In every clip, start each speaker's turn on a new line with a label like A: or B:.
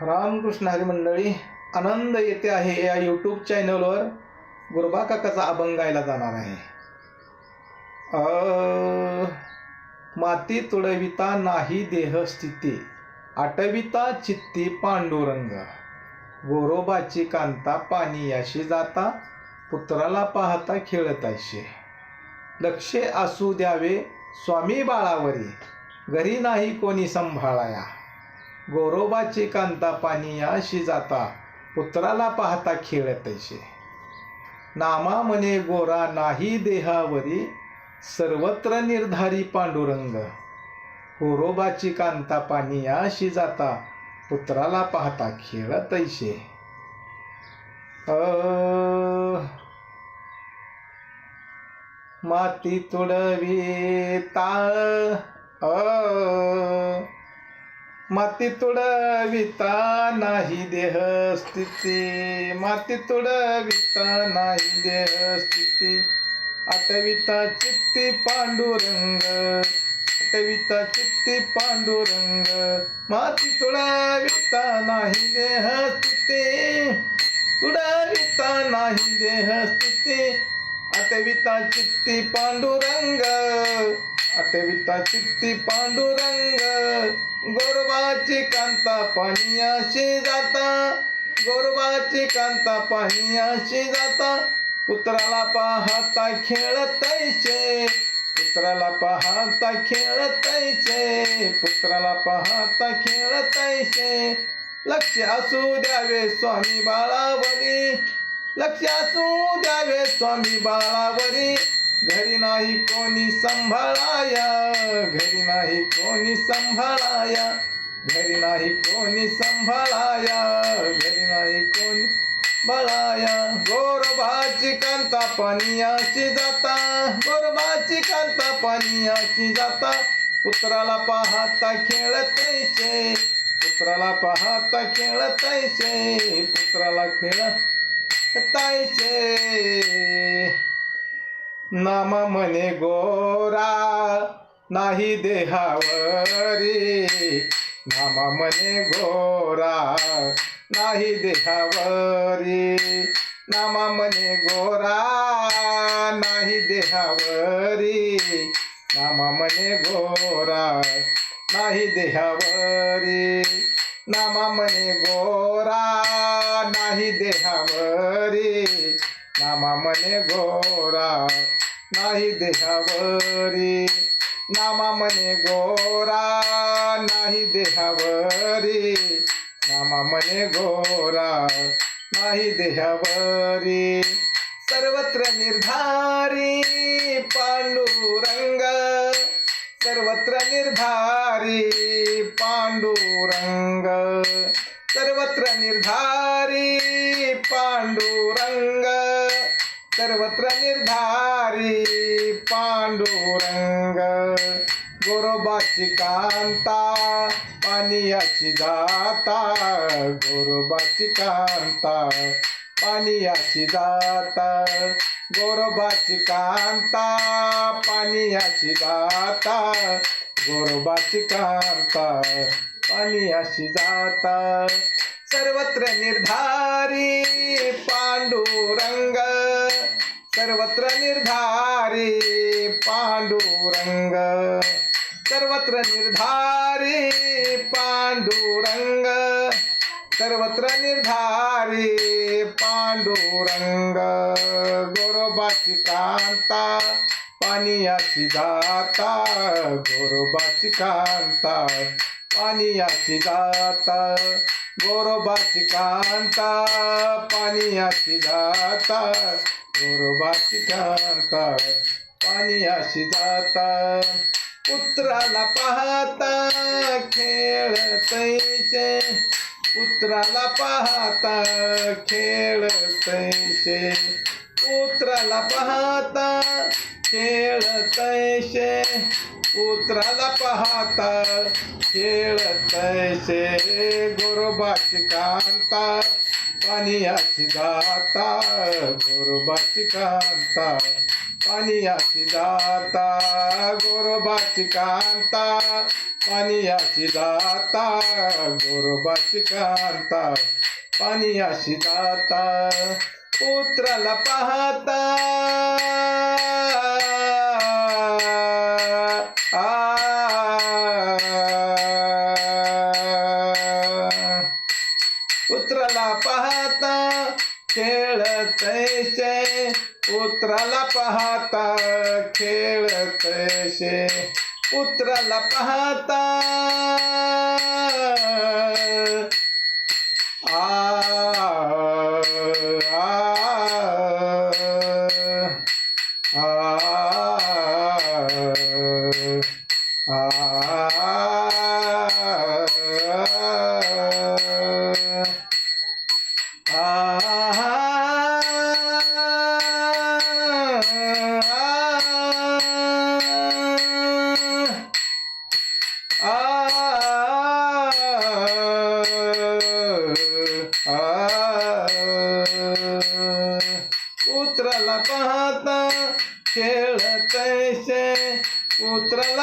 A: रामकृष्ण हरी मंडळी आनंद येते आहे या यूट्यूब चॅनलवर गुरबा काकाचा अभंग गायला जाणार आहे. अ, माती तुडविता नाही देह स्थिती आटविता चित्ती पांडुरंग. गोरोबाची कांता पाणी याशी जाता पुत्राला पाहता खेळत असे लक्षे असू द्यावे स्वामी बाळावरी घरी नाही कोणी सांभाळाया. गोरोबाची कांता पाणी याशी जाता पुत्राला पाहता खेळ तैसे नामा म्हणे गोरा नाही देहावरी सर्वत्र निर्धारी पांडुरंग. गोरोबाची कांता पाणी याशी जाता पुत्राला पाहता खेळ तैसे अ माती तुडवी ताळ अ माती तुडविता नाही देह स्थिती. माती तुडविता नाही देह स्थिती. आटविता चित्ती पांडुरंग आटविता चित्ती पांडुरंग. माती तुडविता नाही देह स्थिती. तुडविता नाही देह स्थिती. आटविता चित्ती पांडुरंग अटविता चित्ती पांडुरंग गोरबाची कांता पाणीयाशी जाता. गोरबाची कांता पाणीयाशी जाता. पुत्राला पाहता खेळतैसे पुत्राला पाहता खेळतैसे पुत्राला पाहता खेळतैसे लक्ष असू द्यावे स्वामी बाळावरी लक्ष असू द्यावे स्वामी बाळावरी. घरी नाही कोणी सांभाळाया घरी नाही कोणी सांभाळाया घरी नाही कोणी सांभाळाया घरी नाही कोणी बळाया. गोरबाची कांता पाणीयाची जाता गोरबाची कांता पाणीयाची जाता. पुत्राला पाहता खेळतैसे पुत्राला पाहता खेळतैसे पुत्राला तायचे नाम म्हणे गोरा नाही देहावरी. नाम म्हणे गोरा नाही देहावरी. नाम म्हणे गोरा नाही देहावरी. नाम म्हणे गोरा नाही देहावरी. नाम म्हणे गोरा नाही देहावरी. नामा म्हणे गोरा नाही देहावरी. नामा मने गोरा नाही देहावरी. नामा मने गोरा नाही देहावरी. सर्वत्र निर्धारी पांडुरंग. सर्वत्र निर्धारी पांडुरंग. सर्वत्र निर्धारी पांडुरंग. सर्वत्र निर्धारी पांडुरंग गोरोबाची कांता पानियाची जाता गोरोबाची कांता पानियाची जाता गोरोबाची कांता पानियाची जाता गोरोबाची कांता पानियाशी जाता सर्वत्र निर्धारी पांडुरंग सर्वत्र निर्धारी पांडुरंग सर्वत्र निर्धारी पांडुरंग सर्वत्र निर्धारी पांडुरंग गोरोबाची कांता पानियाची जाता गोरोबाची कांता पानियाची जाता गोरोबाची कांता पानियाची जाता गोरोबाची कांता पानियाशी जाता. पुत्राला पाहता खेळतैसे पुत्राला पाहता खेळ तैसे पुत्राला पाहता खेळतैसे उतराला पाहता. खेळतैसे गोरोबाची कांता पानियाची जाता गोरोबाची कांता पानियाची जाता गोरोबाची कांता पानियाची जाता गोरोबाची कांता पानियाशी जाता पुत्राला पाहता. तैसे पुत्राला पाहता खेळतैसे पुत्राला पाहता. आ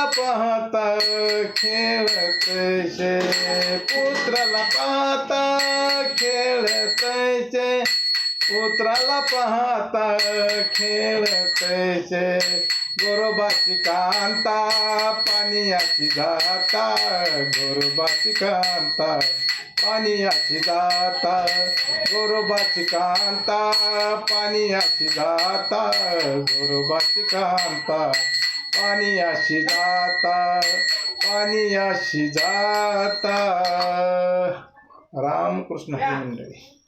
A: पुत्राला पाहता खेळतैसे पुत्राला पाहता खेळतैसे पुत्राला पाहता खेळतैसे गोरोबाची कांता पानियाची जाता गोरोबाची कांता पानियाची जाता गोरोबाची कांता पानियाची जाता गोरोबाची कांता. पानियाशी जाता पानियाशी जाता. रामकृष्ण हरी मंडळी.